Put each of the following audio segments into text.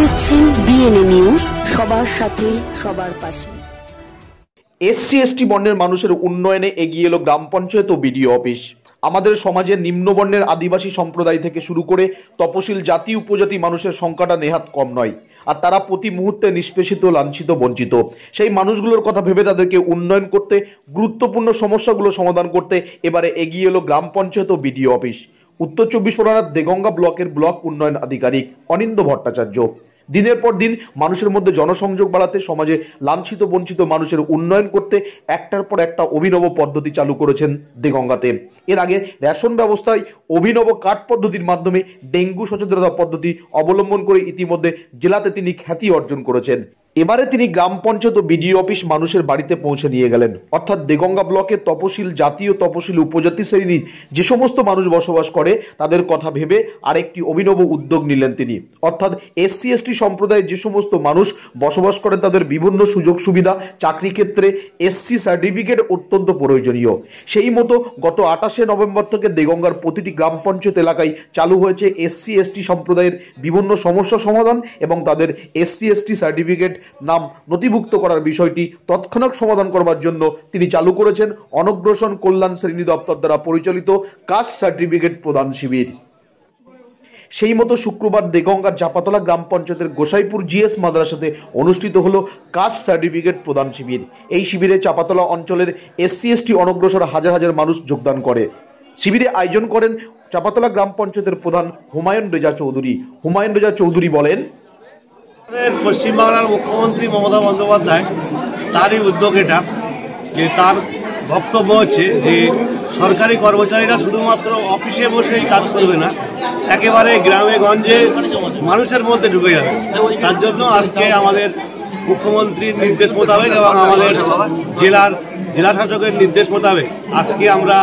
দেখছেন BNA news সবার সাথে, সবার পাশে। এসসি, এসটি বর্ণের মানুষের উন্নয়নে এগিয়ে এলো গ্রাম পঞ্চায়েত ও বিডিও অফিস। আমাদের সমাজে নিম্নবর্ণের আদিবাসী সম্প্রদায় থেকে শুরু করে তপশিল জাতি, উপজাতি মানুষের সংখ্যাটা নেহাত কম নয়। আর তারা প্রতি মুহূর্তে নিষ্পেষিত, লাঞ্ছিত, বঞ্চিত। সেই মানুষগুলোর কথা ভেবে তাদেরকে উন্নয়ন করতে, গুরুত্বপূর্ণ সমস্যাগুলো সমাধান করতে এবারে এগিয়ে এলো গ্রাম পঞ্চায়েত ও বিডিও অফিস। উত্তর চব্বিশ পরগনার দেগঙ্গা ব্লকের ব্লক উন্নয়ন আধিকারিক অনিন্দ ভট্টাচার্য। দিনের পর দিন মানুষের মধ্যে জনসংযোগ বাড়াতে, সমাজে লাঞ্ছিত, বঞ্চিত মানুষের উন্নয়ন করতে একটার পর একটা অভিনব পদ্ধতি চালু করেছেন দিগঙ্গাতে। এর আগে রেশন ব্যবস্থায় অভিনব কাঠ পদ্ধতির মাধ্যমে ডেঙ্গু সচেতনতা পদ্ধতি অবলম্বন করে ইতিমধ্যে জেলাতে তিনি খ্যাতি অর্জন করেছেন। এবারে তিনি গ্রাম পঞ্চায়েত ও বিডিও অফিস মানুষের বাড়িতে পৌঁছে নিয়ে গেলেন। অর্থাৎ দেগঙ্গা ব্লকের তপশিল জাতীয় তপশিল উপজাতি শ্রেণির যে সমস্ত মানুষ বসবাস করে, তাদের কথা ভেবে আরেকটি অভিনব উদ্যোগ নিলেন তিনি। অর্থাৎ এসসি, এসটি সম্প্রদায়ের যে সমস্ত মানুষ বসবাস করেন, তাদের বিভিন্ন সুযোগ সুবিধা, চাকরি ক্ষেত্রে এসসি সার্টিফিকেট অত্যন্ত প্রয়োজনীয়। সেই মতো গত আঠাশে নভেম্বর থেকে দেগঙ্গার প্রতিটি গ্রাম পঞ্চায়েত এলাকায় চালু হয়েছে এসসি, এসটি সম্প্রদায়ের বিভিন্ন সমস্যা সমাধান এবং তাদের এসসি, এসটি সার্টিফিকেট নাম নথিভুক্ত করার বিষয়টি তৎক্ষণাৎ সমাধান করবার জন্য তিনি চালু করেছেন অনগ্রসন কল্যাণ শ্রেণি দপ্তর দ্বারা পরিচালিত কাস্ট সার্টিফিকেট প্রদান শিবির। সেই মতো শুক্রবার দেগঙ্গার চাপাতলা গ্রাম পঞ্চায়েতের গোসাইপুর জিএস মাদ্রাসাতে অনুষ্ঠিত হলো কাস্ট সার্টিফিকেট প্রদান শিবির। এই শিবিরে চাপাতলা অঞ্চলের এসসি, এসটি অনগ্রসর হাজার হাজার মানুষ যোগদান করে। শিবিরে আয়োজন করেন চাপাতলা গ্রাম পঞ্চায়েতের প্রধান হুমায়ুন রেজা চৌধুরী। হুমায়ুন রেজা চৌধুরী বলেন পশ্চিমবাংলার মুখ্যমন্ত্রী মমতা বন্দ্যোপাধ্যায়, তারই উদ্যোগ এটা, যে তার বক্তব্য হচ্ছে যে সরকারি কর্মচারীরা শুধুমাত্র অফিসে বসেই কাজ করবে না, একেবারে গ্রামে গঞ্জে মানুষের মধ্যে ঢুকে যাবে। তার জন্য আজকে আমাদের মুখ্যমন্ত্রীর নির্দেশ মোতাবেক এবং আমাদের জেলার জেলা শাসকের নির্দেশ মোতাবেক আজকে আমরা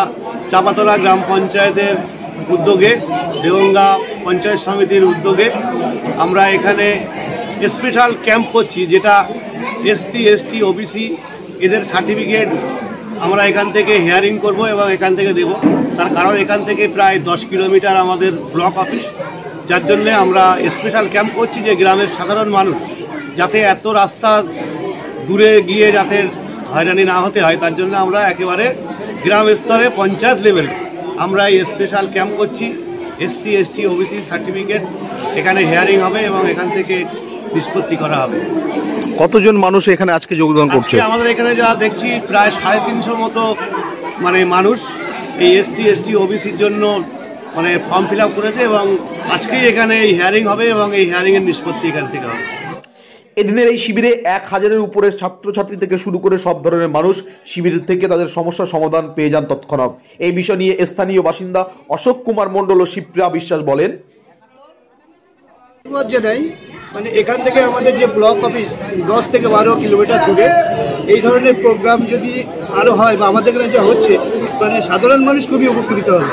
চাপাতলা গ্রাম পঞ্চায়েতের উদ্যোগে দেগঙ্গা পঞ্চায়েত সমিতির উদ্যোগে আমরা এখানে স্পেশাল ক্যাম্প করছি, যেটা এসসি এসটি ওবিসি এদের সার্টিফিকেট আমরা এখান থেকে হেয়ারিং করব এবং এখান থেকে দেব। তার কারণ এখান থেকে প্রায় দশ কিলোমিটার আমাদের ব্লক অফিস যার জন্যে আমরা স্পেশাল ক্যাম্প করছি যে গ্রামের সাধারণ মানুষ যাতে এত রাস্তা দূরে গিয়ে যাতে হয়রানি না হতে হয়, তার জন্য আমরা একেবারে গ্রাম স্তরে পঞ্চায়েত লেভেলে আমরা এই স্পেশাল ক্যাম্প করছি। এসসি এসটি ওবিসি সার্টিফিকেট এখানে হেয়ারিং হবে এবং এখান থেকে নিষ্পত্তি করা হবে। কতজন মানুষ এখানে আজকে যোগদান করছে? আমাদের এখানে যা দেখছি প্রায় সাড়ে তিনশো মতো মানে মানুষ এই এসটি এসটি ওবিসির জন্য মানে ফর্ম ফিল আপ করেছে এবং আজকেই এখানে এই হিয়ারিং হবে এবং এই হিয়ারিংয়ের নিষ্পত্তি এখান থেকে হবে। এদিনের এই শিবিরে এক হাজারের উপরে ছাত্রছাত্রী থেকে শুরু করে সব ধরনের মানুষ শিবির থেকে তাদের সমস্যার সমাধান পেয়ে যান তৎক্ষণাৎ। এই বিষয় নিয়ে স্থানীয় বাসিন্দা অশোক কুমার মণ্ডল ও শিপ্রা বিশ্বাস বলেন। যেটাই মানে এখান থেকে আমাদের যে ব্লক অফিস দশ থেকে বারো কিলোমিটার দূরে এই ধরনের প্রোগ্রাম যদি আরও হয় বা আমাদের এখানে যা হচ্ছে মানে সাধারণ মানুষ খুবই উপকৃত হবে।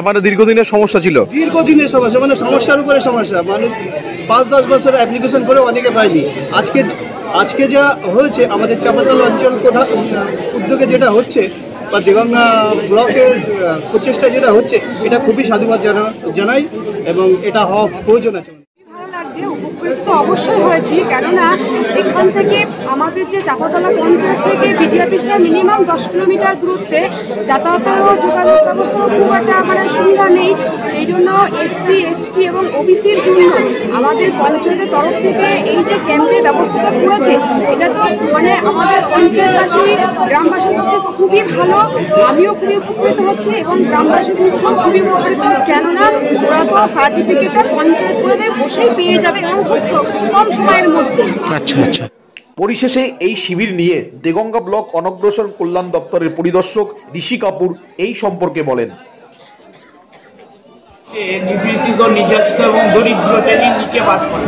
আমার দীর্ঘদিনের সমস্যা ছিল। দীর্ঘদিনের সমস্যা মানে সমস্যার উপরে সমস্যা। মানুষ পাঁচ দশ বছর অ্যাপ্লিকেশন করে অনেকে পায়নি। আজকে আজকে যা হয়েছে আমাদের চাপাতল অঞ্চল প্রধান উদ্যোগে যেটা হচ্ছে বা দেগঙ্গা ব্লকের প্রচেষ্টা যেটা হচ্ছে এটা খুবই সাধুবাদ জানা জানাই এবং এটা হওয়া প্রয়োজন আছে। উপকৃত তো অবশ্যই হয়েছি, কেননা এখান থেকে আমাদের যে চাপাতলা পঞ্চায়েত থেকে বিডি অফিসটা মিনিমাম দশ কিলোমিটার দূরত্বে যাতায়াতের ও যোগাযোগ ব্যবস্থার খুব একটা মানে সুবিধা নেই, সেই জন্য এসসি এসটি এবং ওবিসির জন্য আমাদের পঞ্চায়েতের তরফ থেকে এই যে ক্যাম্পের ব্যবস্থাটা করেছে, এটা তো মানে আমাদের পঞ্চায়েতবাসী গ্রামবাসীর পক্ষে খুবই ভালো। আমিও খুবই উপকৃত হচ্ছি এবং গ্রামবাসীর পক্ষেও খুবই উপকৃত। কেননা ওরা তো সার্টিফিকেটটা পঞ্চায়েত পদে বসেই পেয়ে যাবে এবং কম সময়ের মধ্যে। আচ্ছা আচ্ছা। পরিশেষে এই শিবির নিয়ে দেগঙ্গা ব্লক অনগ্রসর কল্যাণ দপ্তরের পরিদর্শক ঋষি কাপুর এই সম্পর্কে বলেন। নিপীড়িত নির্যাতিত এবং দরিদ্র শ্রেণির নিচে বাস করে।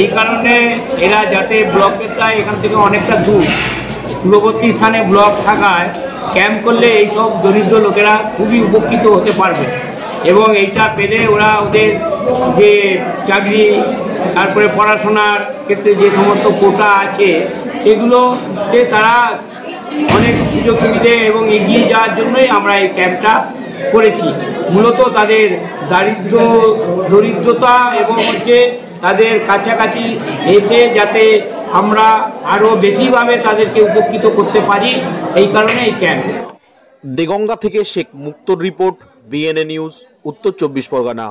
এই কারণে এরা যাতে ব্লকেরটা এখান থেকে অনেকটা দূর। দূরবর্তী স্থানে ব্লক থাকায় ক্যাম্প করলে এইসব দরিদ্র লোকেরা খুবই উপকৃত হতে পারবে। এবং এইটা পেলে ওরা ওদের যে চাকরি, তারপরে পড়াশোনার ক্ষেত্রে যে সমস্ত কোটা আছে, সেগুলোতে তারা অনেক সুযোগ সুবিধে এবং এগিয়ে যাওয়ার জন্যই আমরা এই ক্যাম্পটা করেছি। মূলত তাদের দারিদ্র, দরিদ্রতা এবং হচ্ছে তাদের কাছাকাছি এসে যাতে আমরা আরও বেশিভাবে তাদেরকে উপকৃত করতে পারি, এই কারণে এই ক্যাম্প। দেগঙ্গা থেকে Sheikh Muktar report BNA news Uttar Chobbish Pargana.